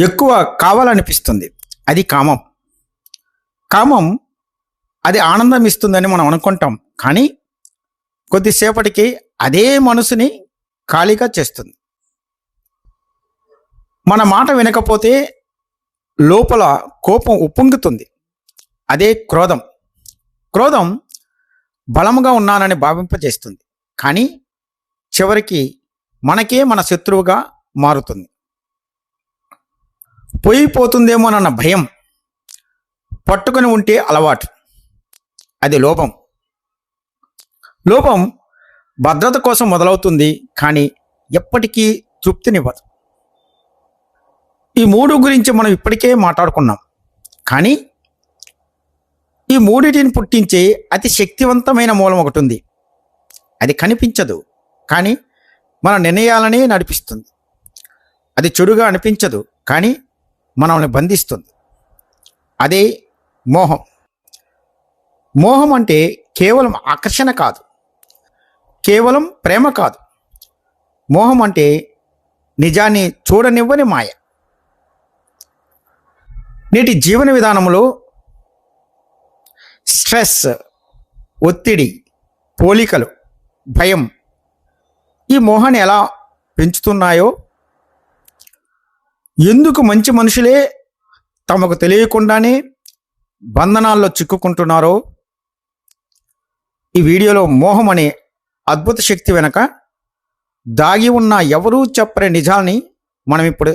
ఎక్కువ కావాలనిపిస్తుంది. అది కామం. కామం అది ఆనందం ఇస్తుందని మనం అనుకుంటాం. కానీ కొద్దిసేపటికి అదే మనసుని ఖాళీగా చేస్తుంది. మన మాట వినకపోతే లోపల కోపం ఉప్పొంగుతుంది. అదే క్రోధం. క్రోధం బలముగా ఉన్నానని భావింపజేస్తుంది. కానీ చివరికి మనకే మన శత్రువుగా మారుతుంది. పోయిపోతుందేమోనన్న భయం పట్టుకొని ఉంటే అలవాటు. అది లోపం. లోపం భద్రత కోసం మొదలవుతుంది కానీ ఎప్పటికీ తృప్తినివ్వదు. ఈ మూడు గురించి మనం ఇప్పటికే మాట్లాడుకున్నాం. కానీ ఈ మూడిటిని పుట్టించే అతి శక్తివంతమైన మూలం ఒకటి ఉంది. అది కనిపించదు. కానీ మన నిర్ణయాలనే నడిపిస్తుంది. అది చెడుగా అనిపించదు కానీ మనల్ని బంధిస్తుంది. అదే మోహం. మోహం అంటే కేవలం ఆకర్షణ కాదు కేవలం ప్రేమ కాదు. మోహం అంటే నిజాన్ని చూడనివ్వని మాయ. నేటి జీవన విధానంలో స్ట్రెస్ ఒత్తిడి పోలికలు భయం ఈ మోహాన్ని ఎలా పెంచుతున్నాయో? ఎందుకు మంచి మనుషులే తమకు తెలియకుండానే బంధనాల్లో చిక్కుకుంటున్నారో? ఈ వీడియోలో మోహం అనే అద్భుత శక్తి వెనక దాగి ఉన్న ఎవరూ చెప్పని నిజాల్ని మనం ఇప్పుడు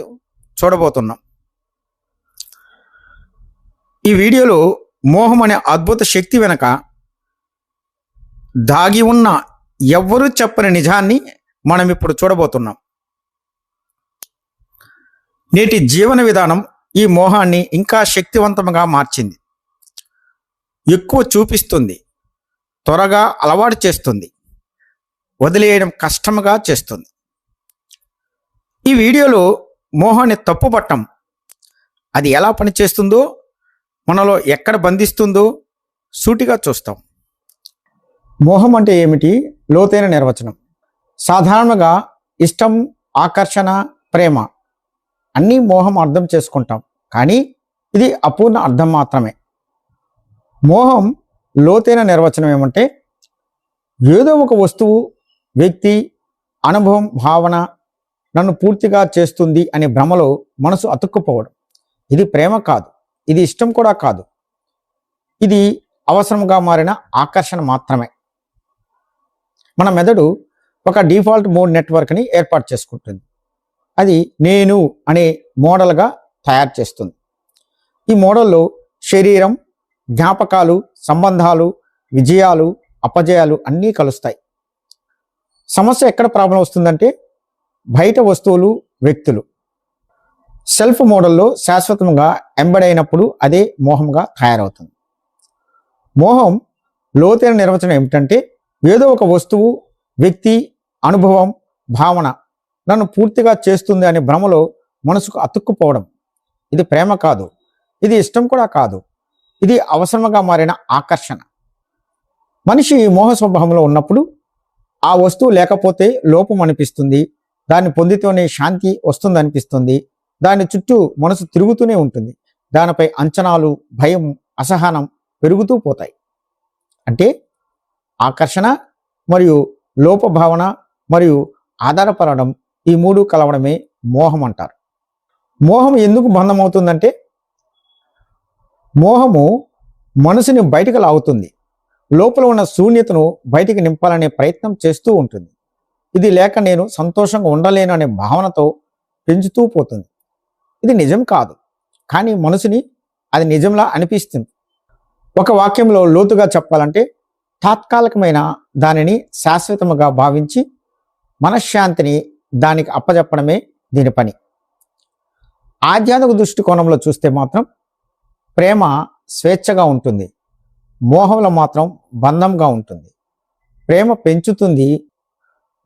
చూడబోతున్నాం. ఈ వీడియోలో మోహం అనే అద్భుత శక్తి వెనక దాగి ఉన్న ఎవ్వరూ చెప్పని నిజాన్ని మనం ఇప్పుడు చూడబోతున్నాం. నేటి జీవన విధానం ఈ మోహాన్ని ఇంకా శక్తివంతంగా మార్చింది. ఎక్కువ చూపిస్తుంది. త్వరగా అలవాటు చేస్తుంది. వదిలేయడం కష్టంగా చేస్తుంది. ఈ వీడియోలో మోహాన్ని తప్పుపట్టం. అది ఎలా పనిచేస్తుందో మనలో ఎక్కడ బంధిస్తుందో సూటిగా చూస్తాం. మోహం అంటే ఏమిటి? లోతైన నిర్వచనం. సాధారణంగా ఇష్టం ఆకర్షణ ప్రేమ అన్నీ మోహం అర్థం చేసుకుంటాం. కానీ ఇది అపూర్ణ అర్థం మాత్రమే. మోహం లోతైన నిర్వచనం ఏమంటే ఏదో ఒక వస్తువు వ్యక్తి అనుభవం భావన నన్ను పూర్తిగా చేస్తుంది అనే భ్రమలో మనసు అతుక్కుపోవడం. ఇది ప్రేమ కాదు. ఇది ఇష్టం కూడా కాదు. ఇది అవసరంగా మారిన ఆకర్షణ మాత్రమే. మన మెదడు ఒక డిఫాల్ట్ మోడ్ నెట్వర్క్ని ఏర్పాటు చేసుకుంటుంది. అది నేను అనే మోడల్గా తయారు చేస్తుంది. ఈ మోడల్లో శరీరం జ్ఞాపకాలు సంబంధాలు విజయాలు అపజయాలు అన్నీ కలుస్తాయి. సమస్య ఎక్కడ ప్రాబ్లం వస్తుందంటే బయట వస్తువులు వ్యక్తులు. సెల్ఫ్ మోడల్లో శాశ్వతంగా ఎంబడైనప్పుడు అదే మోహంగా తయారవుతుంది. మోహం లోతైన నిర్వచనం ఏమిటంటే ఏదో ఒక వస్తువు వ్యక్తి అనుభవం భావన నన్ను పూర్తిగా చేస్తుంది అనే భ్రమలో మనసుకు అతుక్కుపోవడం. ఇది ప్రేమ కాదు. ఇది ఇష్టం కూడా కాదు. ఇది అవసరంగా మారిన ఆకర్షణ. మనిషి మోహ స్వభావంలో ఉన్నప్పుడు ఆ వస్తువు లేకపోతే లోపం అనిపిస్తుంది. దాన్ని పొందితేనే శాంతి వస్తుంది అనిపిస్తుంది దాని చుట్టూ మనసు తిరుగుతూనే ఉంటుంది. దానిపై అంచనాలు భయం అసహనం పెరుగుతూ పోతాయి. అంటే ఆకర్షణ మరియు లోపభావన మరియు ఆధారపడడం ఈ మూడు కలవడమే మోహం అంటారు. మోహం ఎందుకు బంధమవుతుందంటే మోహము మనసుని బయటకు లాగుతుంది. లోపల ఉన్న శూన్యతను బయటికి నింపాలనే ప్రయత్నం చేస్తూ ఉంటుంది. ఇది లేక నేను సంతోషంగా ఉండలేను అనే భావనతో పెంచుతూ పోతుంది. ఇది నిజం కాదు. కానీ మనసుని అది నిజంలా అనిపిస్తుంది. ఒక వాక్యంలో లోతుగా చెప్పాలంటే తాత్కాలికమైన దానిని శాశ్వతముగా భావించి మనశ్శాంతిని దానికి అప్పజెప్పడమే దీని పని. ఆధ్యాత్మిక దృష్టికోణంలో చూస్తే మాత్రం ప్రేమ స్వేచ్ఛగా ఉంటుంది. మోహంలో మాత్రం బంధంగా ఉంటుంది. ప్రేమ పెంచుతుంది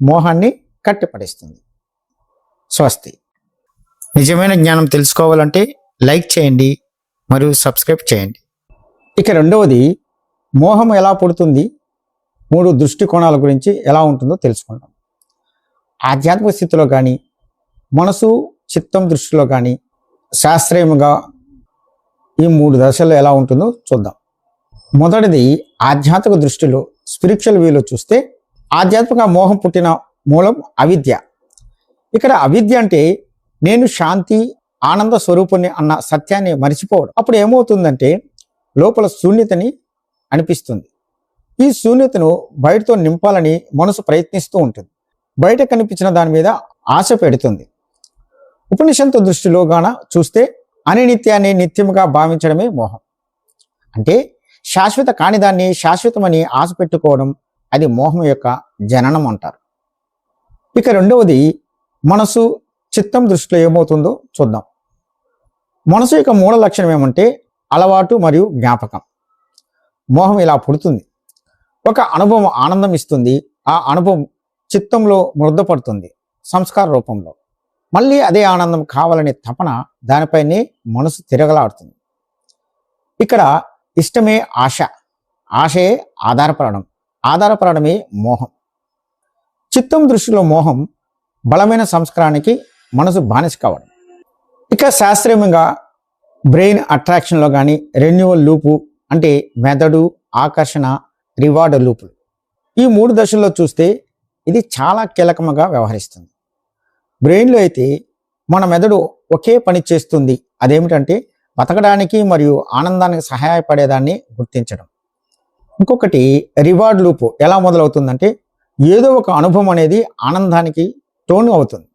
మోహాన్ని కట్టిపడేస్తుంది. స్వస్తి. నిజమైన జ్ఞానం తెలుసుకోవాలంటే లైక్ చేయండి మరియు సబ్స్క్రైబ్ చేయండి. ఇక రెండవది మోహం ఎలా పుడుతుంది? మూడు దృష్టికోణాల గురించి ఎలా ఉంటుందో తెలుసుకుందాం. ఆధ్యాత్మిక స్థితిలో కానీ మనసు చిత్తం దృష్టిలో కానీ శాస్త్రీయంగా ఈ మూడు దశల్లో ఎలా ఉంటుందో చూద్దాం. మొదటిది ఆధ్యాత్మిక దృష్టిలో స్పిరిచువల్ వ్యూలో చూస్తే ఆధ్యాత్మిక మోహం పుట్టిన మూలం అవిద్య. ఇక్కడ అవిద్య అంటే నేను శాంతి ఆనంద స్వరూపుణ్ణి అన్న సత్యాన్ని మరిచిపోవడం. అప్పుడు ఏమవుతుందంటే లోపల శూన్యతని అనిపిస్తుంది. ఈ శూన్యతను బయటతో నింపాలని మనసు ప్రయత్నిస్తూ ఉంటుంది. బయట కనిపించిన దాని మీద ఆశ పెడుతుంది. ఉపనిషత్తు దృష్టిలో గాన చూస్తే అనినిత్యాన్ని నిత్యముగా భావించడమే మోహం. అంటే శాశ్వత కానిదాన్ని శాశ్వతమని ఆశ పెట్టుకోవడం అది మోహం యొక్క జననం అంటారు. ఇక రెండవది మనసు చిత్తం దృష్టిలో ఏమవుతుందో చూద్దాం. మనసు యొక్క మూల లక్షణం ఏమంటే అలవాటు మరియు జ్ఞాపకం. మోహం ఇలా పుడుతుంది. ఒక అనుభవం ఆనందం ఇస్తుంది. ఆ అనుభవం చిత్తంలో మృద్దపడుతుంది సంస్కార రూపంలో. మళ్ళీ అదే ఆనందం కావాలనే తపన దానిపైనే మనసు తిరగలాడుతుంది. ఇక్కడ ఇష్టమే ఆశ. ఆశయే ఆధారపడడం. ఆధారపడమే మోహం. చిత్తం దృష్టిలో మోహం బలమైన సంస్కారానికి మనసు బానిస కావడం. ఇక శాస్త్రీయంగా బ్రెయిన్ అట్రాక్షన్లో కానీ రెన్యువల్ లూపు అంటే మెదడు ఆకర్షణ రివార్డ్ లూపులు. ఈ మూడు దశల్లో చూస్తే ఇది చాలా కీలకముగా వ్యవహరిస్తుంది. బ్రెయిన్లో అయితే మన మెదడు ఒకే పని చేస్తుంది. అదేమిటంటే బతకడానికి మరియు ఆనందానికి సహాయపడేదాన్ని గుర్తించడం. ఇంకొకటి రివార్డ్ లూపు ఎలా మొదలవుతుందంటే ఏదో ఒక అనుభవం అనేది ఆనందానికి టోన్ అవుతుంది.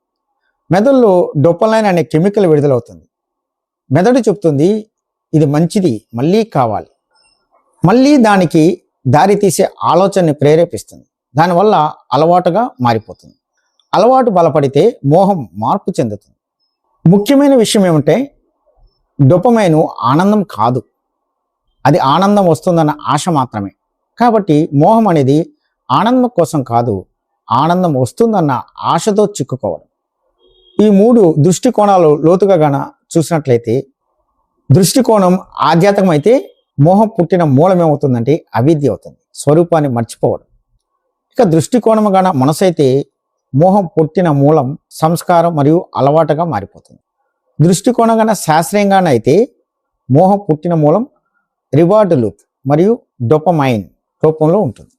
మెదడులో డొప్పలైన్ అనే కెమికల్ విడుదలవుతుంది. మెదడు చెప్తుంది ఇది మంచిది మళ్ళీ కావాలి. మళ్ళీ దానికి దారి తీసే ఆలోచనని ప్రేరేపిస్తుంది. దానివల్ల అలవాటుగా మారిపోతుంది. అలవాటు బలపడితే మోహం మార్పు చెందుతుంది. ముఖ్యమైన విషయం ఏమంటే డొపమైను ఆనందం కాదు. అది ఆనందం వస్తుందన్న ఆశ మాత్రమే. కాబట్టి మోహం అనేది ఆనందం కోసం కాదు ఆనందం వస్తుందన్న ఆశతో చిక్కుకోవడం. ఈ మూడు దృష్టికోణాలు లోతుగా గన చూసినట్లయితే దృష్టికోణం ఆధ్యాత్మికం అయితే మోహం పుట్టిన మూలమేమవుతుందంటే అవిద్య అవుతుంది. స్వరూపాన్ని మర్చిపోవడం. ఇక దృష్టికోణం గన మనసు అయితే మోహం పుట్టిన మూలం సంస్కారం మరియు అలవాటుగా మారిపోతుంది. దృష్టికోణం గన శాస్త్రీయంగానైతే మోహం పుట్టిన మూలం రివార్డ్ లూప్ మరియు డొపమైన్ రూపంలో ఉంటుంది.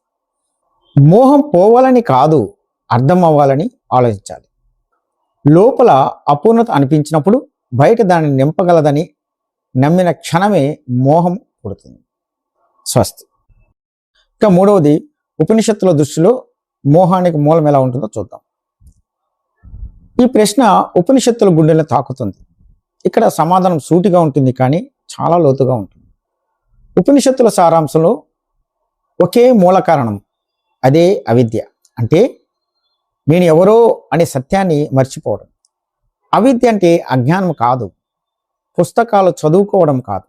మోహం పోవాలని కాదు అర్థం అవ్వాలని ఆలోచించాలి. లోపల అపూర్ణత అనిపించినప్పుడు బయట దాన్ని నింపగలదని నమ్మిన క్షణమే మోహం పుడుతుంది. స్వస్తి. ఇక మూడవది ఉపనిషత్తుల దృష్టిలో మోహానికి మూలం ఎలా ఉంటుందో చూద్దాం. ఈ ప్రశ్న ఉపనిషత్తుల గుండెలను తాకుతుంది. ఇక్కడ సమాధానం సూటిగా ఉంటుంది కానీ చాలా లోతుగా ఉంటుంది. ఉపనిషత్తుల సారాంశంలో ఒకే మూల కారణం అదే అవిద్య. అంటే నేను ఎవరో అనే సత్యాన్ని మర్చిపోవడం. అవిద్య అంటే అజ్ఞానం కాదు. పుస్తకాలు చదువుకోవడం కాదు.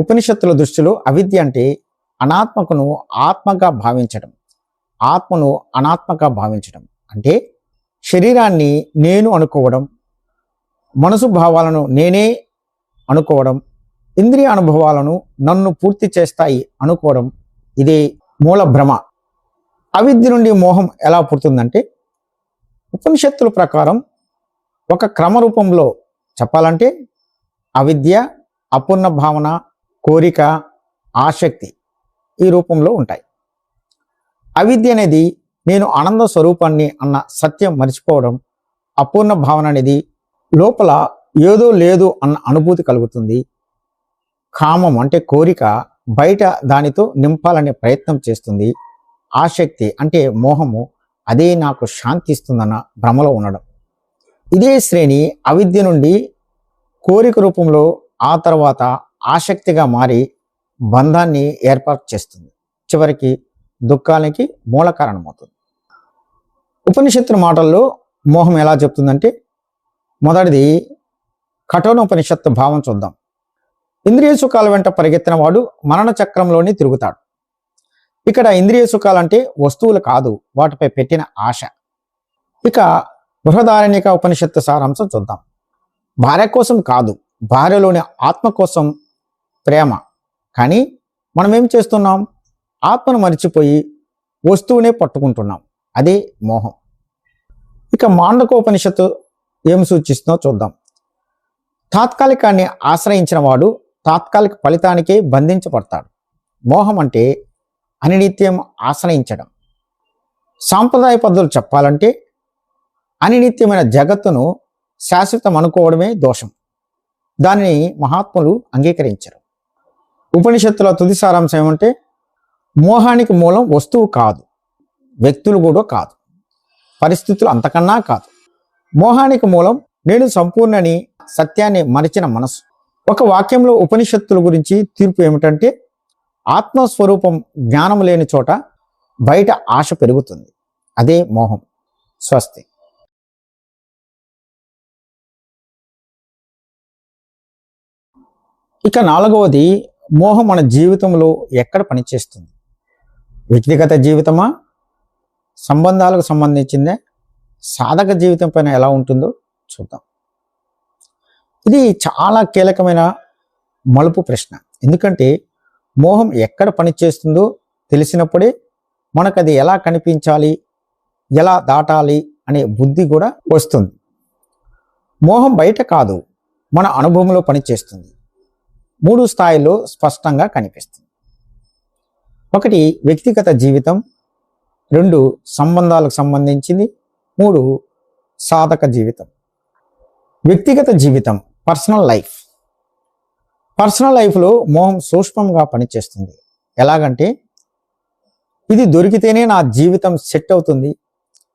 ఉపనిషత్తుల దృష్టిలో అవిద్య అంటే అనాత్మకును ఆత్మగా భావించడం. ఆత్మను అనాత్మగా భావించడం. అంటే శరీరాన్ని నేను అనుకోవడం మనసు భావాలను నేనే అనుకోవడం ఇంద్రియ అనుభవాలను నన్ను పూర్తి చేస్తాయి అనుకోవడం ఇదే మూల భ్రమ. అవిద్య నుండి మోహం ఎలా పుడుతుందంటే ఉపనిషత్తుల ప్రకారం ఒక క్రమ రూపంలో చెప్పాలంటే అవిద్య అపూర్ణ భావన కోరిక ఆసక్తి ఈ రూపంలో ఉంటాయి. అవిద్య అనేది నేను ఆనంద స్వరూపాన్ని అన్న సత్యం మర్చిపోవడం అపూర్ణ భావన అనేది లోపల ఏదో లేదు అన్న అనుభూతి కలుగుతుంది. కామం అంటే కోరిక బయట దానితో నింపాలనే ప్రయత్నం చేస్తుంది. ఆసక్తి అంటే మోహము అదే నాకు శాంతి ఇస్తుందన్న భ్రమలో ఉండడం. ఇదే శ్రేణి అవిద్య నుండి కోరిక రూపంలో ఆ తర్వాత ఆసక్తిగా మారి బంధాన్ని ఏర్పాటు చేస్తుంది. చివరికి దుఃఖానికి మూల కారణమవుతుంది. ఉపనిషత్తుల మాటల్లో మోహం ఎలా చెప్తుందంటే మొదటిది కఠోనోపనిషత్తు భావం చూద్దాం. ఇంద్రియ సుఖాల వెంట పరిగెత్తిన వాడు మరణ చక్రంలోనే తిరుగుతాడు. ఇక్కడ ఇంద్రియ సుఖాలంటే వస్తువులు కాదు వాటిపై పెట్టిన ఆశ. ఇక బృహదారణ్యక ఉపనిషత్తు సారాంశం చూద్దాం. భార్య కోసం కాదు భార్యలోని ఆత్మ కోసం ప్రేమ. కానీ మనం ఏం చేస్తున్నాం? ఆత్మను మర్చిపోయి వస్తువునే పట్టుకుంటున్నాం. అదే మోహం. ఇక మాండకోపనిషత్తు ఏం సూచిస్తుందో చూద్దాం. తాత్కాలికాన్ని ఆశ్రయించిన వాడు తాత్కాలిక ఫలితానికే బంధించబడతాడు. మోహం అంటే అనినిత్యం ఆశ్రయించడం. సాంప్రదాయ పద్ధతులు చెప్పాలంటే అనినిత్యమైన జగత్తును శాశ్వతం అనుకోవడమే దోషం. దానిని మహాత్ములు అంగీకరించరు. ఉపనిషత్తుల తుది సారాంశం ఏమంటే మోహానికి మూలం వస్తువు కాదు వ్యక్తులు కూడా కాదు పరిస్థితులు అంతకన్నా కాదు. మోహానికి మూలం నేను సంపూర్ణని సత్యాన్ని మరిచిన మనసు. ఒక వాక్యంలో ఉపనిషత్తుల గురించి తీర్పు ఏమిటంటే ఆత్మస్వరూపం జ్ఞానం లేని చోట బయట ఆశ పెరుగుతుంది. అదే మోహం. స్వస్తి. ఇక నాలుగవది మోహం మన జీవితంలో ఎక్కడ పనిచేస్తుంది? వ్యక్తిగత జీవితమా? సంబంధాలకు సంబంధించిందే? సాధక జీవితం పైన ఎలా ఉంటుందో చూద్దాం. ఇది చాలా కీలకమైన మలుపు ప్రశ్న. ఎందుకంటే మోహం ఎక్కడ పనిచేస్తుందో తెలిసినప్పుడే మనకు అది ఎలా కనిపించాలి? ఎలా దాటాలి? అనే బుద్ధి కూడా వస్తుంది. మోహం బయట కాదు మన అనుభవంలో పనిచేస్తుంది. మూడు స్థాయిల్లో స్పష్టంగా కనిపిస్తుంది. ఒకటి వ్యక్తిగత జీవితం. రెండు సంబంధాలకు సంబంధించింది. మూడు సాధక జీవితం. వ్యక్తిగత జీవితం పర్సనల్ లైఫ్. పర్సనల్ లైఫ్లో మోహం సూక్ష్మంగా పనిచేస్తుంది. ఎలాగంటే ఇది దొరికితేనే నా జీవితం సెట్ అవుతుంది.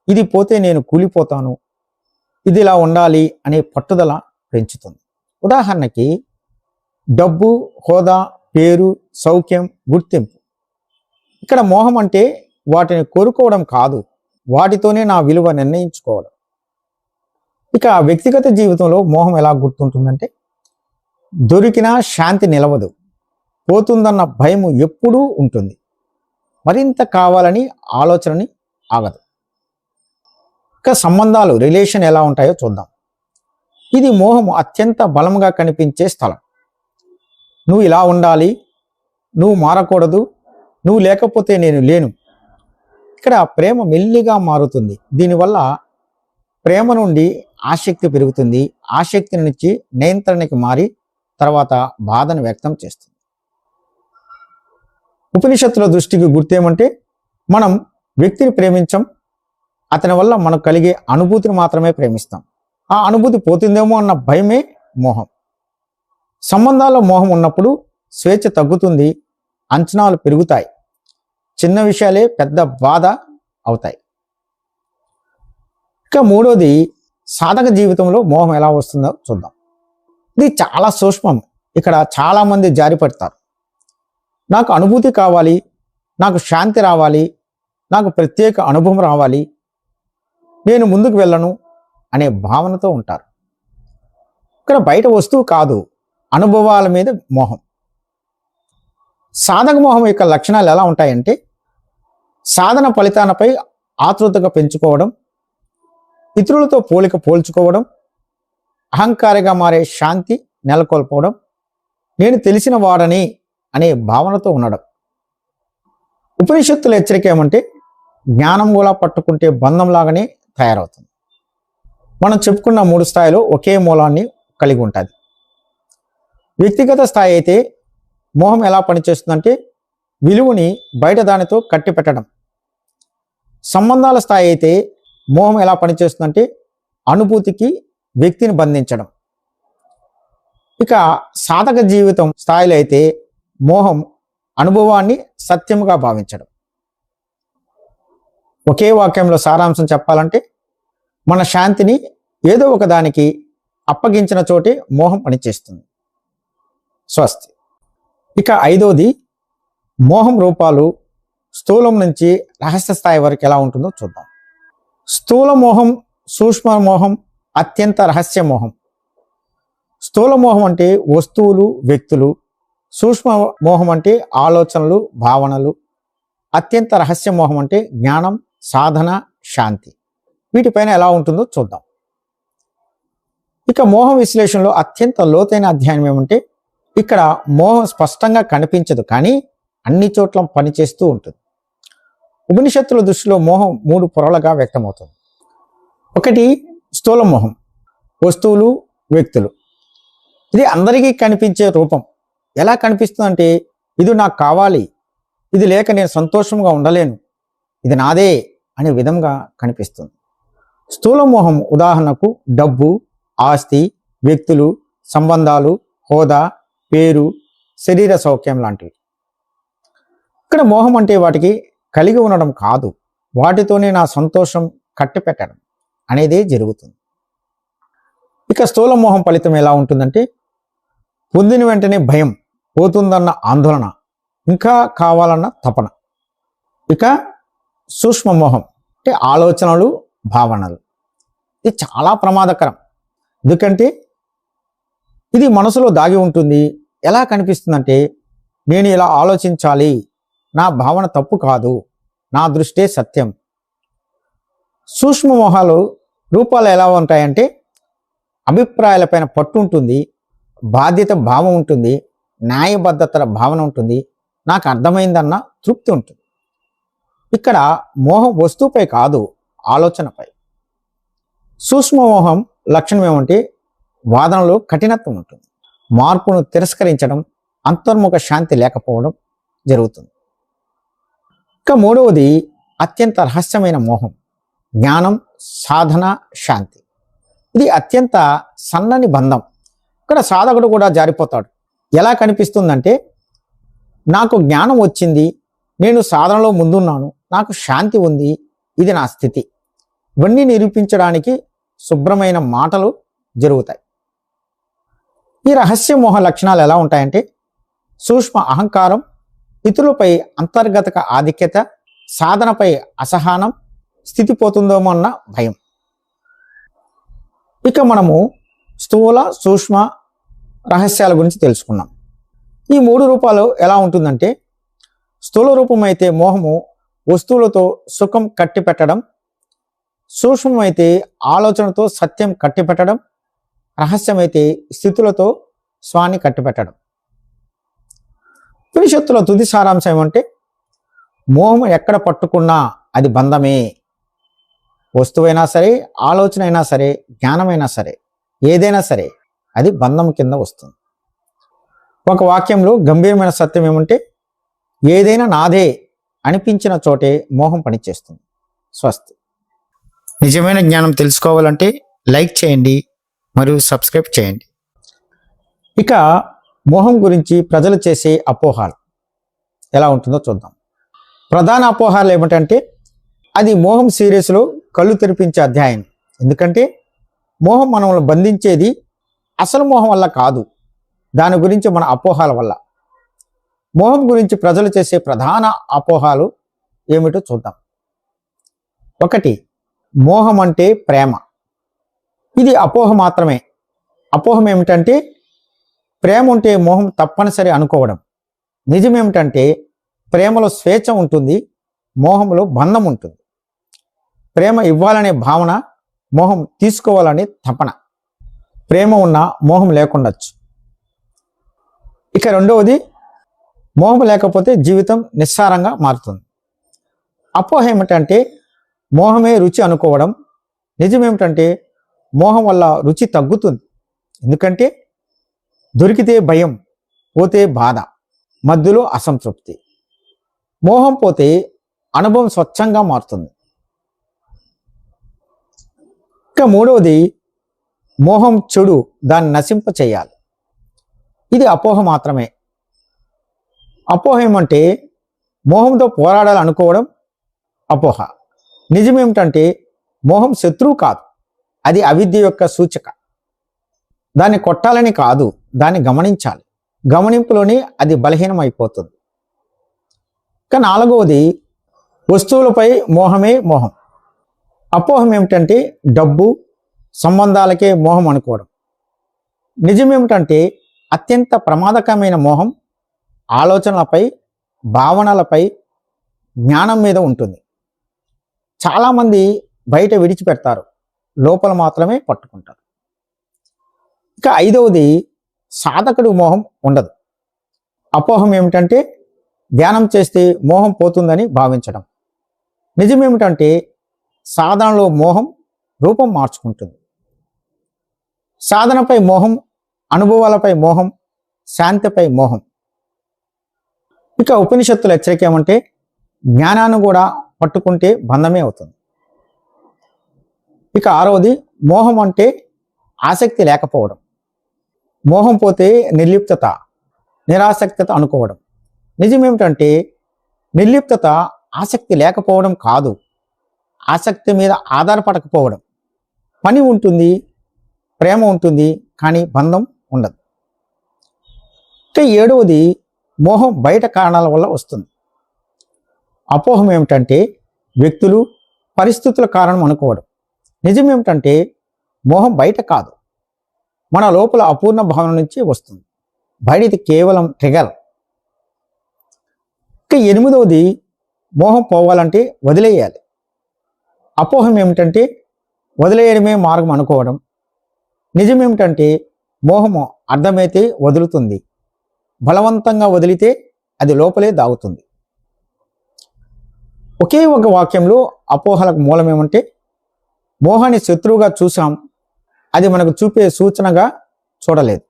ఇది పోతే నేను కూలిపోతాను. ఇది ఇలా ఉండాలి అనే పట్టుదల పెంచుతుంది. ఉదాహరణకి డబ్బు హోదా పేరు సౌఖ్యం గుర్తింపు. ఇక్కడ మోహం అంటే వాటిని కోరుకోవడం కాదు. వాటితోనే నా విలువ నిర్ణయించుకోవడం. ఇక వ్యక్తిగత జీవితంలో మోహం ఎలా గుర్తుంటుందంటే దొరికినా శాంతి నిలవదు. పోతుందన్న భయం ఎప్పుడూ ఉంటుంది. మరింత కావాలని ఆలోచనని ఆగదు. ఇక సంబంధాలు రిలేషన్ ఎలా ఉంటాయో చూద్దాం. ఇది మోహం అత్యంత బలంగా కనిపించే స్థలం. నువ్వు ఇలా ఉండాలి నువ్వు మారకూడదు నువ్వు లేకపోతే నేను లేను. ఇక్కడ ప్రేమ మెల్లిగా మారుతుంది. దీనివల్ల ప్రేమ నుండి ఆసక్తి పెరుగుతుంది. ఆసక్తి నుంచి నియంత్రణకి మారి తర్వాత బాధను వ్యక్తం చేస్తుంది. ఉపనిషత్తుల దృష్టికి గుర్తేమంటే మనం వ్యక్తిని ప్రేమించం అతని వల్ల మనకు కలిగే అనుభూతిని మాత్రమే ప్రేమిస్తాం. ఆ అనుభూతి పోతుందేమో అన్న భయమే మోహం. సంబంధాల్లో మోహం ఉన్నప్పుడు స్వేచ్ఛ తగ్గుతుంది అంచనాలు పెరుగుతాయి. చిన్న విషయాలే పెద్ద బాధ అవుతాయి. ఇక మూడోది సాధక జీవితంలో మోహం ఎలా వస్తుందో చూద్దాం. ఇది చాలా సూక్ష్మం. ఇక్కడ చాలామంది జారి పడతారు నాకు అనుభూతి కావాలి నాకు శాంతి రావాలి నాకు ప్రత్యేక అనుభవం రావాలి నేను ముందుకు వెళ్ళను అనే భావనతో ఉంటారు. ఇక్కడ బయట వస్తువు కాదు. అనుభవాల మీద మోహం. సాధక మోహం యొక్క లక్షణాలు ఎలా ఉంటాయంటే సాధన ఫలితాలపై ఆతృతగా పెంచుకోవడం ఇతరులతో పోలిక పోల్చుకోవడం అహంకారిగా మారే శాంతి నెలకొల్పోవడం నేను తెలిసిన వాడని అనే భావనతో ఉండడం. ఉపనిషత్తుల హెచ్చరిక ఏమంటే జ్ఞానం కూడా పట్టుకుంటే బంధంలాగానే తయారవుతుంది. మనం చెప్పుకున్న మూడు స్థాయిలో ఒకే మూలాన్ని కలిగి ఉంటుంది. వ్యక్తిగత స్థాయి అయితే మోహం ఎలా పనిచేస్తుందంటే విలువని బయట దానితో కట్టి పెట్టడం. సంబంధాల స్థాయి అయితే మోహం ఎలా పనిచేస్తుందంటే అనుభూతికి వ్యక్తిని బంధించడం. ఇక సాధక జీవితం స్థాయిలో అయితే మోహం అనుభవాన్ని సత్యముగా భావించడం. ఒకే వాక్యంలో సారాంశం చెప్పాలంటే మన శాంతిని ఏదో ఒక దానికి అప్పగించిన చోటే మోహం పనిచేస్తుంది. స్వస్తి. ఇక ఐదవది మోహం రూపాలు స్థూలం నుంచి రహస్య స్థాయి వరకు ఎలా ఉంటుందో చూద్దాం. స్థూల మోహం సూక్ష్మ మోహం అత్యంత రహస్య మోహం. స్థూల మోహం అంటే వస్తువులు వ్యక్తులు. సూక్ష్మ మోహం అంటే ఆలోచనలు భావనలు. అత్యంత రహస్య మోహం అంటే జ్ఞానం సాధన శాంతి. వీటిపైన ఎలా ఉంటుందో చూద్దాం. ఇక మోహం విశ్లేషణలో అత్యంత లోతైన అధ్యయనం ఏమంటే ఇక్కడ మోహం స్పష్టంగా కనిపించదు కానీ అన్ని చోట్ల పనిచేస్తూ ఉంటుంది. ఉపనిషత్తుల దృష్టిలో మోహం మూడు పొరలుగా వ్యక్తమవుతుంది. ఒకటి స్థూల మోహం వస్తువులు వ్యక్తులు. ఇది అందరికీ కనిపించే రూపం. ఎలా కనిపిస్తుందంటే ఇది నాకు కావాలి ఇది లేక నేను సంతోషంగా ఉండలేను ఇది నాదే అనే విధంగా కనిపిస్తుంది. స్థూల మోహం ఉదాహరణకు డబ్బు ఆస్తి వ్యక్తులు సంబంధాలు హోదా పేరు శరీర సౌఖ్యం లాంటివి. ఇక్కడ మోహం అంటే వాటికి కలిగి ఉండడం కాదు. వాటితోనే నా సంతోషం కట్టిపెట్టడం అనేదే జరుగుతుంది. ఇక స్థూల మోహం ఫలితం ఎలా ఉంటుందంటే పొందిన వెంటనే భయం పోతుందన్న ఆందోళన ఇంకా కావాలన్న తపన. ఇక సూక్ష్మ మోహం అంటే ఆలోచనలు భావనలు. ఇది చాలా ప్రమాదకరం. ఎందుకంటే ఇది మనసులో దాగి ఉంటుంది. ఎలా కనిపిస్తుందంటే నేను ఇలా ఆలోచించాలి. నా భావన తప్పు కాదు. నా దృష్టే సత్యం. సూక్ష్మ మోహాలు రూపాలు ఎలా ఉంటాయంటే అభిప్రాయాలపైన పట్టు ఉంటుంది. బాధ్యత భావం ఉంటుంది. న్యాయబద్ధతల భావన ఉంటుంది. నాకు అర్థమైందన్న తృప్తి ఉంటుంది. ఇక్కడ మోహం వస్తువుపై కాదు ఆలోచనపై. సూక్ష్మ మోహం లక్షణం ఏమంటే వాదనలో కఠినత్వం ఉంటుంది. మార్పును తిరస్కరించడం అంతర్ముఖ శాంతి లేకపోవడం జరుగుతుంది. ఇక మూడవది అత్యంత రహస్యమైన మోహం జ్ఞానం సాధన శాంతి. ఇది అత్యంత సన్నని బంధం. ఇక్కడ సాధకుడు కూడా జారిపోతాడు. ఎలా కనిపిస్తుందంటే నాకు జ్ఞానం వచ్చింది నేను సాధనలో ముందున్నాను నాకు శాంతి ఉంది ఇది నా స్థితి. ఇవన్నీ నిరూపించడానికి శుభ్రమైన మాటలు జరుగుతాయి. ఈ రహస్య మోహ లక్షణాలు ఎలా ఉంటాయంటే సూక్ష్మ అహంకారం ఇతరులపై అంతర్గత ఆధిక్యత సాధనపై అసహనం స్థితి పోతుందేమో అన్న భయం. ఇక మనము స్థూల సూక్ష్మ రహస్యాల గురించి తెలుసుకున్నాం. ఈ మూడు రూపాలు ఎలా ఉంటుందంటే స్థూల రూపం అయితే మోహము వస్తువులతో సుఖం కట్టిపెట్టడం సూక్ష్మమైతే ఆలోచనతో సత్యం కట్టిపెట్టడం రహస్యమైతే స్థితులతో స్వాన్ని కట్టిపెట్టడం. ఉపనిషత్తుల తుది సారాంశం ఏమంటే మోహం ఎక్కడ పట్టుకున్నా అది బంధమే. వస్తువైనా సరే ఆలోచన అయినా సరే జ్ఞానమైనా సరే ఏదైనా సరే అది బంధం కింద వస్తుంది. ఒక వాక్యంలో గంభీరమైన సత్యం ఏమంటే ఏదైనా నాదే అనిపించిన చోటే మోహం పనిచేస్తుంది. స్వస్తి. నిజమైన జ్ఞానం తెలుసుకోవాలంటే లైక్ చేయండి. మరియు సబ్స్క్రైబ్ చేయండి. ఇక మోహం గురించి ప్రజలు చేసే అపోహాలు ఎలా ఉంటుందో చూద్దాం. ప్రధాన అపోహాలు ఏమిటంటే అది మోహం సిరీస్లో కళ్ళు తెరిపించే అధ్యాయం. ఎందుకంటే మోహం మనల్ని బంధించేది అసలు మోహం వల్ల కాదు. దాని గురించి మన అపోహాల వల్ల. మోహం గురించి ప్రజలు చేసే ప్రధాన అపోహాలు ఏమిటో చూద్దాం. ఒకటి మోహం అంటే ప్రేమ. ఇది అపోహ మాత్రమే. అపోహం ఏమిటంటే ప్రేమ ఉంటే మోహం తప్పనిసరి అనుకోవడం. నిజం ఏమిటంటే ప్రేమలో స్వేచ్ఛ ఉంటుంది మోహంలో బంధం ఉంటుంది. ప్రేమ ఇవ్వాలనే భావన మోహం తీసుకోవాలనే తపన. ప్రేమ ఉన్న మోహం లేకుండొచ్చు. ఇక రెండవది మోహం లేకపోతే జీవితం నిస్సారంగా మారుతుంది. అపోహ ఏమిటంటే మోహమే రుచి అనుకోవడం. నిజం ఏమిటంటే మోహం వల్ల రుచి తగ్గుతుంది. ఎందుకంటే దొరికితే భయం పోతే బాధ మధ్యలో అసంతృప్తి. మోహం పోతే అనుభవం స్వచ్ఛంగా మారుతుంది. ఇక మూడవది మోహం చెడు దాన్ని నశింప చేయాలి. ఇది అపోహ మాత్రమే. అపోహ ఏమంటే మోహంతో పోరాడాలనుకోవడం అపోహ. నిజమేమిటంటే మోహం శత్రువు కాదు. అది అవిద్య యొక్క సూచిక. దాన్ని కొట్టాలని కాదు దాన్ని గమనించాలి. గమనింపులోనే అది బలహీనమైపోతుంది. ఇక నాలుగవది వస్తువులపై మోహమే మోహం. అపోహం ఏమిటంటే డబ్బు సంబంధాలకే మోహం అనుకోవడం. నిజమేమిటంటే అత్యంత ప్రమాదకరమైన మోహం ఆలోచనలపై భావనలపై జ్ఞానం మీద ఉంటుంది. చాలామంది బయట విడిచిపెడతారు. లోపల మాత్రమే పట్టుకుంటారు. ఇక ఐదవది సాధకుడు మోహం ఉండదు. అపోహం ఏమిటంటే ధ్యానం చేస్తే మోహం పోతుందని భావించడం. నిజమేమిటంటే సాధనలో మోహం రూపం మార్చుకుంటుంది. సాధనపై మోహం అనుభవాలపై మోహం శాంతిపై మోహం. ఇక ఉపనిషత్తుల హెచ్చరిక ఏమంటే జ్ఞానాన్ని కూడా పట్టుకుంటే బంధమే అవుతుంది. ఇక ఆరవది మోహం అంటే ఆసక్తి లేకపోవడం. మోహం పోతే నిర్లిప్తత నిరాసక్తత అనుకోవడం. నిజమేమిటంటే నిర్లిప్తత ఆసక్తి లేకపోవడం కాదు. ఆసక్తి మీద ఆధారపడకపోవడం. పని ఉంటుంది ప్రేమ ఉంటుంది కానీ బంధం ఉండదు. ఇక ఏడవది మోహం బయట కారణాల వల్ల వస్తుంది. అపోహం ఏమిటంటే వ్యక్తులు పరిస్థితుల కారణం అనుకోవడం. నిజం ఏమిటంటే మోహం బయట కాదు. మన లోపల అపూర్ణ భావన నుంచి వస్తుంది. బయటిది కేవలం ట్రిగర్. ఇక ఎనిమిదవది మోహం పోవాలంటే వదిలేయాలి. అపోహం ఏమిటంటే వదిలేయడమే మార్గం అనుకోవడం. నిజం ఏమిటంటే మోహము అర్థమైతే వదులుతుంది. బలవంతంగా వదిలితే అది లోపలే దాగుతుంది. ఒకే ఒక వాక్యంలో అపోహలకు మూలమేమంటే మోహాన్ని శత్రువుగా చూసాం అది మనకు చూపే సూచనగా చూడలేదు.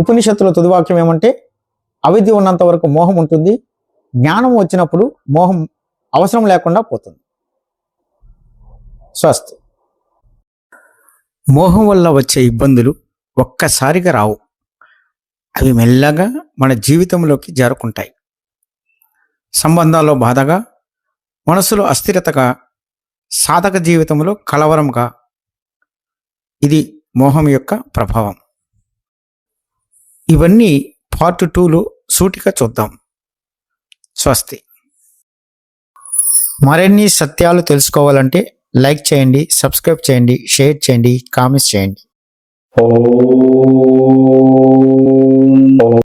ఉపనిషత్తుల తుదివాక్యం ఏమంటే అవిద్య ఉన్నంత వరకు మోహం ఉంటుంది. జ్ఞానం వచ్చినప్పుడు మోహం అవసరం లేకుండా పోతుంది. స్వస్తి. మోహం వల్ల వచ్చే ఇబ్బందులు ఒక్కసారిగా రావు. అవి మెల్లగా మన జీవితంలోకి జారుకుంటాయి. సంబంధాల్లో బాధగా మనసులో అస్థిరతగా సాధక జీవితంలో కలవరంగా ఇది మోహం యొక్క ప్రభావం. ఇవన్నీ పార్ట్ టూలో సూటిగా చూద్దాం. స్వస్తి. మరిన్ని సత్యాలు తెలుసుకోవాలంటే లైక్ చేయండి సబ్స్క్రైబ్ చేయండి షేర్ చేయండి కామెంట్స్ చేయండి. ఓ